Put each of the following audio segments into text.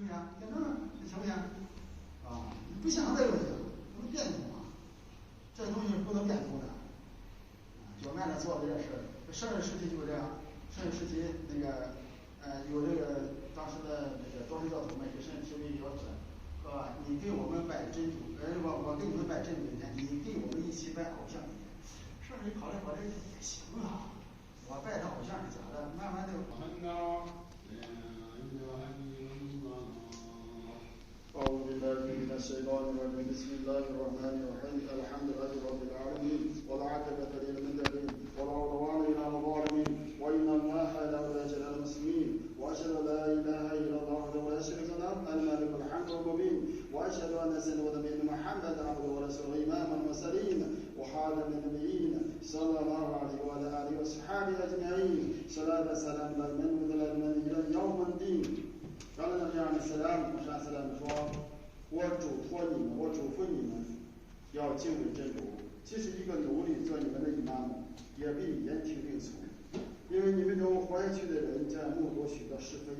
对呀、变成了行不行？啊，你不想这个行，不能变通啊，这东西不能变通的。啊，表面上做的这事儿，圣人时期就是这样，圣人时期那个呃有这个当时的那个多神教徒们给圣人提出一个要求，说，你给我们拜真主，呃我我给你们拜真主一天，你给我们一起拜偶像一天。圣人一考虑考虑也行啊，بسم الله الرحمن الرحيم. الحمد لله رب العالمين. والعاقبة للمتقين ولا عدوان إلا على الظالمين. وإن الله لا ولاية للمسلمين وأشهد أن لا إله إلا الله وحده لا شريك له الملك الحمد المبين. وأشهد أن سيدنا ونبينا محمدا عبده ورسوله إمام المرسلين وحالا للنبيين صلى الله عليه وعلى آله وصحبه أجمعين. صلاة سلام من من إلى يوم الدين. قال النبي عليه السلام وشاء سلام الفوار 我嘱托你们，我嘱咐你们，要敬畏真主。即使一个奴隶做你们的伊玛目，也必言听并从，因为你们中活下去的人将目睹许多是非。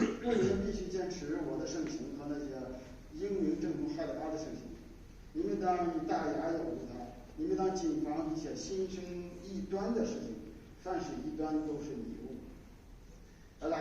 你们必须坚持我的圣行和那些英明正统害了他的圣行。你们当以大牙咬住他，你们当谨防一切心生异端的事情，凡是异端都是你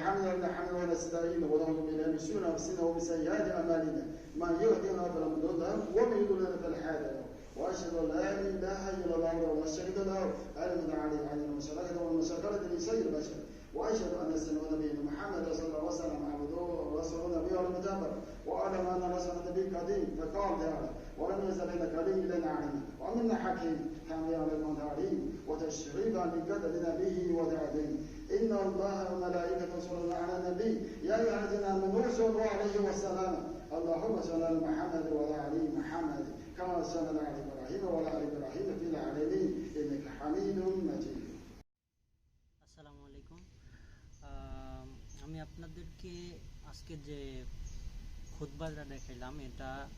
雾。” الحمد لله الحمد لله نستعين ونعوذ بالله من شرور أنفسنا ومن سيئات أعمالنا. من يهد الله فلا مضل له ومن يضلل فلا هادي له. وأشهد أن لا إله إلا الله وحده لا شريك له. المنع عليه عن المشركه والمشركه لسيد البشر. وأشهد أن سيدنا ونبينا محمد صلى الله عليه وسلم عبده ورسوله نبيه المجابر وأعلم أن رسول النبي قديم فقال تعالى ولم يزل لك لي الى نعيم ومن حكيم كان يعلم تعليم وتشريفا لقدر نبيه وتعظيم إن الله وملائكته يصلون على النبي يا أيها الذين آمنوا صلوا عليه وسلم اللهم صل على محمد وعلى آل محمد كما صليت على إبراهيم وعلى آل إبراهيم في العالمين إنك حميد مجيد আসসালামু আলাইকুম আম, আমি আপনাদেরকে আজকে যে খুতবাটা দেখাইলাম এটা আহ,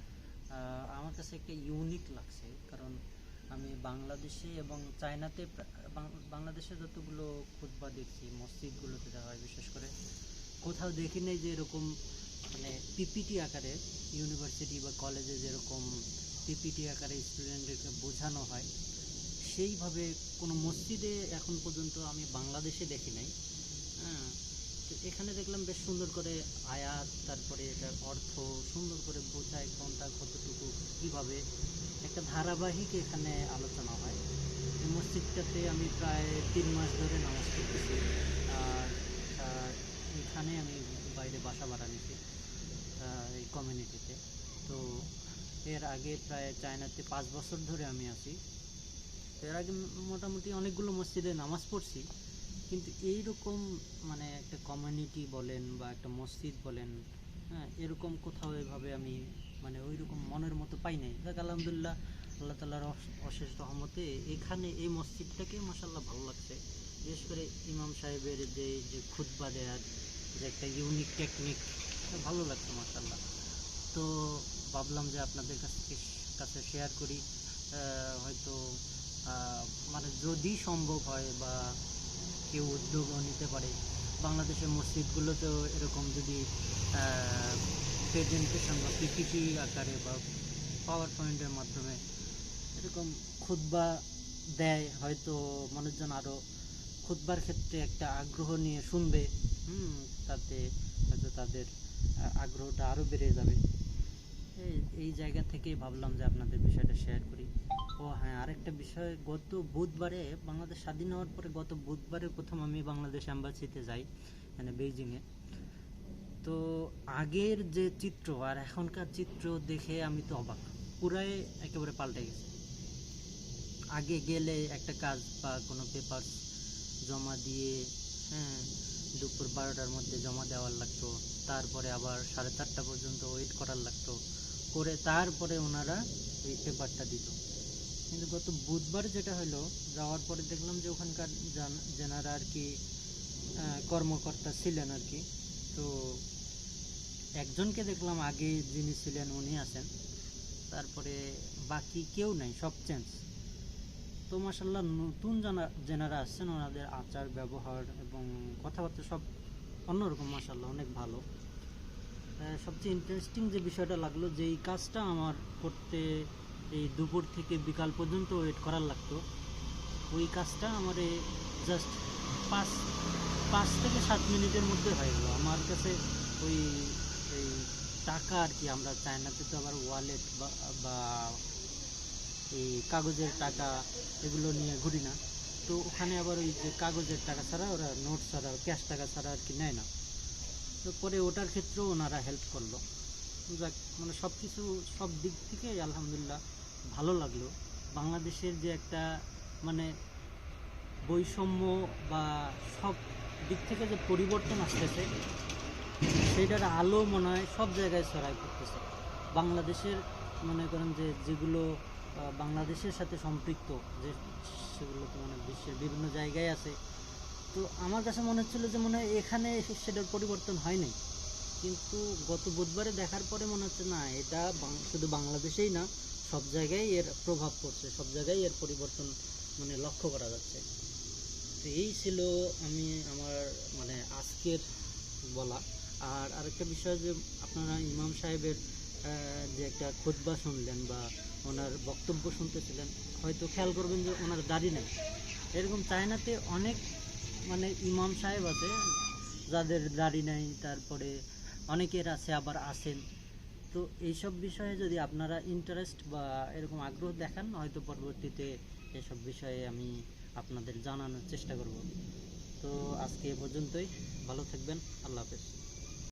আমার কাছে একটা ইউনিক লাগছে, কারণ আমি বাংলাদেশে এবং চায়নাতে বাংলাদেশে যতগুলো খুতবা দেখছি, মসজিদগুলোতে দেখা হয়, বিশেষ করে কোথাও দেখি নাই যে এরকম মানে পিপিটি আকারে ইউনিভার্সিটি বা কলেজে যেরকম পিপিটি আকারে স্টুডেন্টদেরকে বোঝানো হয়, সেইভাবে কোনো মসজিদে এখন পর্যন্ত আমি বাংলাদেশে দেখি নাই। হ্যাঁ এখানে দেখলাম বেশ সুন্দর করে আয়াত, তারপরে এটার অর্থ, সুন্দর করে বোঝায় কোনটা কতটুকু, কীভাবে। একটা ধারাবাহিক এখানে আলোচনা হয়। মসজিদটাতে আমি প্রায় তিন মাস ধরে নামাজ পড়তেছি। আর আর এখানে আমি বাইরে বাসা ভাড়া নিছি এই কমিউনিটিতে। তো এর আগে প্রায় চায়নাতে পাঁচ বছর ধরে আমি আছি। এর আগে মোটামুটি অনেকগুলো মসজিদে নামাজ পড়ছি। কিন্তু এইরকম মানে একটা কমিউনিটি বলেন বা একটা মসজিদ বলেন হ্যাঁ এরকম কোথাও এভাবে আমি মানে ওই রকম মনের মতো পাই নাই। দেখ আলহামদুলিল্লাহ, আল্লাহ তালার অশেষ রহমতে এখানে এই মসজিদটাকে মাসাল্লাহ ভালো লাগছে। বিশেষ করে ইমাম সাহেবের যে যে খুতবা দেওয়ার যে একটা ইউনিক টেকনিক ভালো লাগছে মাসাল্লাহ তো ভাবলাম যে আপনাদের কাছ থেকে কাছে শেয়ার করি। হয়তো মানে যদি সম্ভব হয় বা কেউ উদ্যোগও নিতে পারে? বাংলাদেশের মসজিদগুলোতেও এরকম যদি প্রেজেন্টেশন বা পিপিটি আকারে বা পাওয়ার পয়েন্টের মাধ্যমে এরকম খুতবা দেয়, হয়তো মানুষজন আরও খুতবার ক্ষেত্রে একটা আগ্রহ নিয়ে শুনবে, হুম, তাতে হয়তো তাদের আগ্রহটা আরও বেড়ে যাবে। এই এই জায়গা থেকেই ভাবলাম যে আপনাদের বিষয়টা শেয়ার করি। ও হ্যাঁ আরেকটা বিষয়, গত বুধবারে বাংলাদেশ স্বাধীন হওয়ার পরে গত বুধবারে প্রথম আমি বাংলাদেশ অ্যাম্বাসিতে যাই মানে বেইজিংয়ে। তো আগের যে চিত্র আর এখনকার চিত্র দেখে আমি তো অবাক। পুরাই একেবারে পাল্টে গেছে। আগে গেলে একটা কাজ বা কোনো পেপার জমা দিয়ে হ্যাঁ দুপুর বারোটার মধ্যে জমা দেওয়ার লাগতো, তারপরে আবার সাড়ে চারটা পর্যন্ত ওয়েট করার লাগতো, করে তারপরে ওনারা এই পেপারটা দিত। কিন্তু গত বুধবার যেটা হলো, যাওয়ার পরে দেখলাম যে ওখানকার যেনারা আর কি কর্মকর্তা ছিলেন আর কি। তো একজনকে দেখলাম আগে যিনি ছিলেন উনি আছেন। তারপরে বাকি কেউ নাই, সব চেঞ্জ তো মাসাল্লাহ নতুন জানা যেনারা আসছেন, ওনাদের আচার, ব্যবহার এবং কথাবার্তা সব অন্যরকম মাসাল্লাহ অনেক ভালো। সবচেয়ে ইন্টারেস্টিং যে বিষয়টা লাগল যে এই কাজটা আমার করতে এই দুপুর থেকে বিকাল পর্যন্ত ওয়েট করার লাগতো। ওই কাজটা আমার জাস্ট পাঁচ পাঁচ থেকে সাত মিনিটের মধ্যে হয়ে গেলো। আমার কাছে ওই, এই টাকা আর কি, আমরা চায়নাতে তো আবার ওয়ালেট বা এই কাগজের টাকা এগুলো নিয়ে ঘুরি না। তো ওখানে আবার ওই যে কাগজের টাকা ছাড়া, ওরা নোট ছাড়া ক্যাশ টাকা ছাড়া আর কি নেয় না। তো পরে ওটার ক্ষেত্রেও ওনারা হেল্প করল। যাক মানে সব কিছু সব দিক থেকে আলহামদুলিল্লাহ ভালো লাগল। বাংলাদেশের যে একটা মানে বৈষম্য বা সব দিক থেকে যে পরিবর্তন আসতেছে সেটার আলো মনে হয় সব জায়গায় ছড়াই পড়তেছে। বাংলাদেশের মনে করেন যে যেগুলো বাংলাদেশের সাথে সম্পৃক্ত, যে সেগুলো তো মানে বিশ্বের বিভিন্ন জায়গায় আছে, তো আমার কাছে মনে হচ্ছিল যে মনে হয় এখানে সেটার পরিবর্তন হয়নি কিন্তু গত বুধবারে দেখার পরে মনে হচ্ছে না, এটা শুধু বাংলাদেশেই না সব জায়গায় এর প্রভাব পড়ছে, সব জায়গায় এর পরিবর্তন মানে লক্ষ্য করা যাচ্ছে। তো এই ছিল আমি আমার মানে আজকের বলা। আর আরেকটা বিষয় যে আপনারা ইমাম সাহেবের যে একটা খুতবা শুনলেন বা ওনার বক্তব্য শুনতেছিলেন, হয়তো খেয়াল করবেন যে ওনার দাড়ি নেই। এরকম চায়নাতে অনেক মানে ইমাম সাহেব আছে, যাদের দাড়ি নেই, তারপরে অনেকের আছে, আবার আছেন। তো এইসব বিষয়ে যদি আপনারা ইন্টারেস্ট বা এরকম আগ্রহ দেখান, হয়তো পরবর্তীতে এসব বিষয়ে আমি আপনাদের জানানোর চেষ্টা করব। তো আজকে এ পর্যন্তই। ভালো থাকবেন। আল্লাহ হাফেজ।